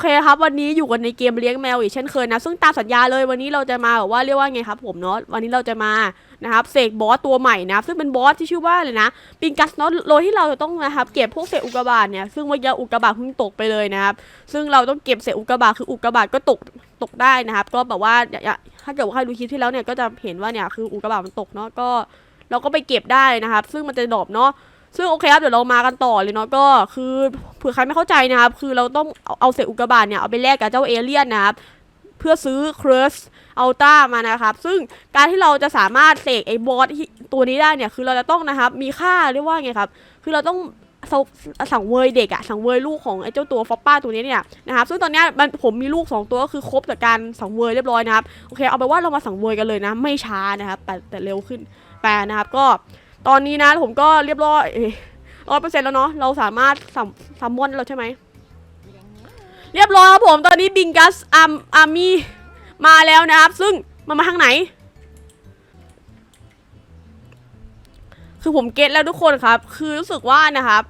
เคครับวันนี้อยู่กันในเกมเลี้ยงแมวอีกเช่นเคยนะซึ่งตามสัญญาเลยวันนี้เราจะมาแบบว่าเรียกว่าไงครับผมเนาะวันนี้เราจะมานะครับเสกบอสตัวใหม่นะซึ่งเป็นบอสที่ชื่อว่าเลยนะปิงกัสเนาะโดยที่เราจะต้องนะครับเก็บพวกเศษอุกกาบาตเนี่ยซึ่งเมื่อกี้อุกกาบาตเพิ่งตกไปเลยนะครับซึ่งเราต้องเก็บเศษอุกกาบาตคืออุกกาบาตก็ตกตกได้นะครับ ก็แบบว่าอย่าอย่าถ้าเกิดว่าใครดูคลิปที่แล้วเนี่ยก็จะเห็นว่าเนี่ยคืออุกกาบาตมันตกเนาะก็เราก็ไปเก็บได้นะครับ ซึ่งมันจะดรอปเนาะ ซึ่งโอเคครับเดี๋ยวเรามากันต่อเลยเนาะก็คือเผื่อใครไม่เข้าใจนะครับคือเราต้องเอาเอาเศษอุกกาบาตเนี่ยเอาไปแลกกับเจ้าเอเลี่ยนนะครับเพื่อซื้อเครสอัลต้ามานะครับ ซึ่งการที่เราจะสามารถเสกไอ้บอสที่ตัวนี้ได้เนี่ยคือเราจะต้องนะครับมีค่าเรียกว่าไงครับ คือเราต้องสสังเวยเด็กอะสังเวยลูกของไอ้เจ้าตัวฟอปป้าตัวนี้เนี่ยนะครับซึ่งตอนนี้มันผมมีลูกสองตัวก็คือครบจากการสังเวยเรียบร้อยนะครับโอเคเอาไปว่าเรามาสังเวยกันเลยนะ ไม่ช้านะครับแต่แต่เร็วขึ้นแปลนะครับก็ ตอนนี้นะผมก็เรียบร้อยร้อยเปอร์เซ็นต์แล้วเนาะเราสามารถสัมสัมมอนเราใช่ไหมเรียบร้อยครับผมตอนนี้บิงกัสอาร์อาร์มี่มาแล้วนะครับ ซึ่งมันมาทางไหน คือผมเก็ตแล้วทุกคนครับ คือรู้สึกว่านะครับ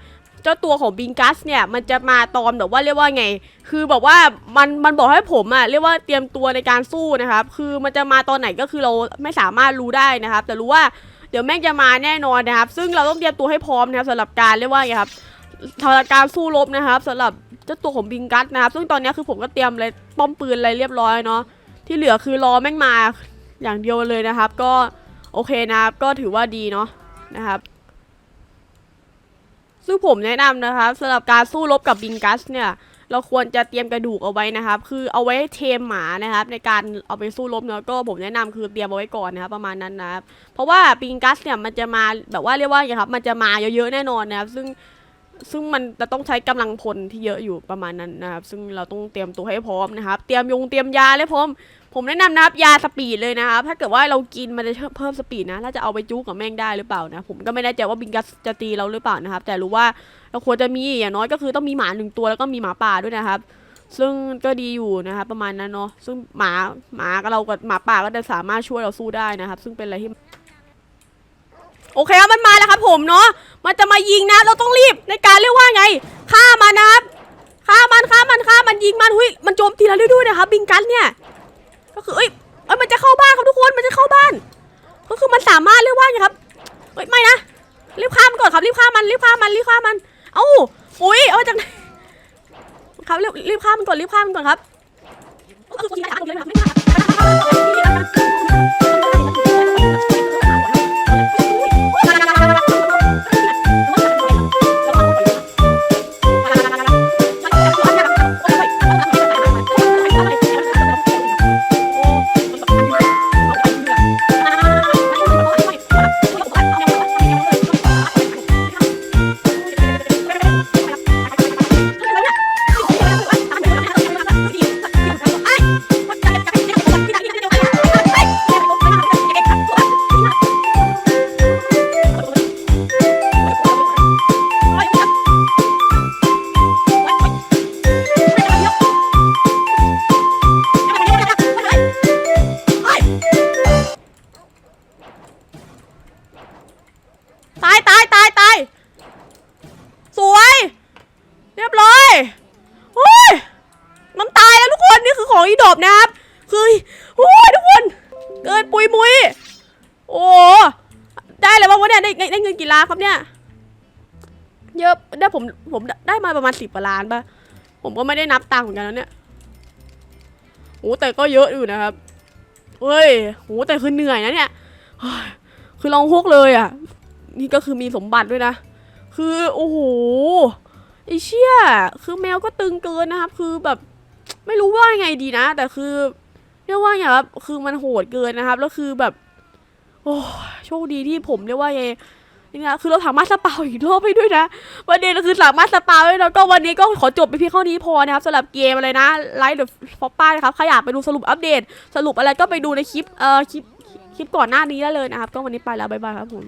เจ้าตัวของบิงกัสเนี่ยมันจะมาตอมแบบว่าเรียกว่าไง คือแบบว่ามันมันบอกให้ผมอะเรียกว่าเตรียมตัวในการสู้นะครับ คือมันจะมาตอนไหนก็คือเราไม่สามารถรู้ได้นะครับ แต่รู้ว่า เดี๋ยวแม่งจะมาแน่นอนนะครับ ซึ่งเราต้องเตรียมตัวให้พร้อมนะครับสำหรับการเรียกว่าไงครับสำหรับการสู้รบนะครับสำหรับเจ้าตัวของบิงกัสนะครับ ซึ่งตอนนี้คือผมก็เตรียมอะไรป้อมปืนอะไรเรียบร้อยเนาะที่เหลือคือรอแม่งมาอย่างเดียวเลยนะครับ ก็โอเคนะครับก็ถือว่าดีเนาะนะครับ ซึ่งผมแนะนำนะครับสำหรับการสู้รบกับบิงกัสเนี่ย เราควรจะเตรียมกระดูกเอาไว้นะครับ คือเอาไว้ให้เทมหมานะครับ ในการเอาไปสู้รบเนาะก็ผมแนะนำคือเตรียมเอาไว้ก่อนนะครับประมาณนั้นนะครับเพราะว่าปิงกัสเนี่ยมันจะมาแบบว่าเรียกว่าไงครับมันจะมาเยอะๆแน่นอนนะครับ ซึ่งซึ่งมันจะต้องใช้กำลังพลที่เยอะอยู่ประมาณนั้นนะครับ ซึ่งเราต้องเตรียมตัวให้พร้อมนะครับ เตรียมยงเตรียมยาเลยพร้อม ผมแนะนำนะครับยาสปีดเลยนะครับถ้าเกิดว่าเรากินมันจะเพิ่มสปีดนะถ้าจะเอาไปจู้กับแม่งได้หรือเปล่านะผมก็ไม่แน่ใจว่าบิงกัสจะตีเราหรือเปล่านะครับ แต่รู้ว่าเราควรจะมีอย่างน้อยก็คือต้องมีหมาหนึ่งตัวแล้วก็มีหมาป่าด้วยนะครับ ซึ่งก็ดีอยู่นะครับประมาณนั้นเนาะซึ่งหมาหมากับเรากับหมาป่าก็จะสามารถช่วยเราสู้ได้นะครับ ซึ่งเป็นอะไรที่โอเคครับมันมาแล้วครับผมเนาะมันจะมายิงนะ เราต้องรีบในการเรียกว่าไงฆ่ามันนะครับฆ่ามันฆ่ามันฆ่ามันยิงมันหุยมันโจมตีเราได้ด้วยนะครับบิงกัสเนี่ย ก็คือเอ้ยเอ้ยมันจะเข้าบ้านครับทุกคนมันจะเข้าบ้าน ก็คือมันสามารถเรียกว่าไงครับเอ้ยไม่นะรีบฆ่ามันก่อนครับรีบฆ่ามันรีบฆ่ามันรีบฆ่ามัน เอ้าอุ้ยเอามาจากไหนครับรีบรีบฆ่ามันก่อนรีบฆ่ามันก่อนครับ ยมุยโอ้ได้เลยว่าวะเนี่ยได้ได้ได้เงินกี่ล้านครับเนี่ย เยอะได้ผมผมได้มาประมาณสิบกว่าล้านป่ะผมก็ไม่ได้นับตังค์เหมือนกันแล้วเนี่ยโอ้แต่ก็เยอะอยู่นะครับเฮ้ยโหแต่คือเหนื่อยนะเนี่ยคือลองฮกเลยอะ นี่ก็คือมีสมบัติด้วยนะ คือโอ้โหไอเชี่ยคือแมวก็ตึงเกินนะครับ คือแบบไม่รู้ว่าไงดีนะ แต่คือ เรียกว่าไงครับคือมันโหดเกินนะครับแล้วคือแบบ โอ้โชคดีที่ผมเรียกว่าไงนี่นะคือเราสามารถสปาวอีกรอบไปด้วยนะประเด็นก็คือสามารถสปาวได้แล้วก็วันนี้ก็ขอจบไปเพียงเท่านี้พอนะครับสำหรับเกมอะไรนะไลฟ์เดอะฟอปป้านะครับใครอยากไปดูสรุปอัปเดต สรุปอะไรก็ไปดูในคลิปเอ่อคลิปคลิปก่อนหน้านี้ได้เลยนะครับ ก็วันนี้ไปแล้วบ๊ายบายครับผม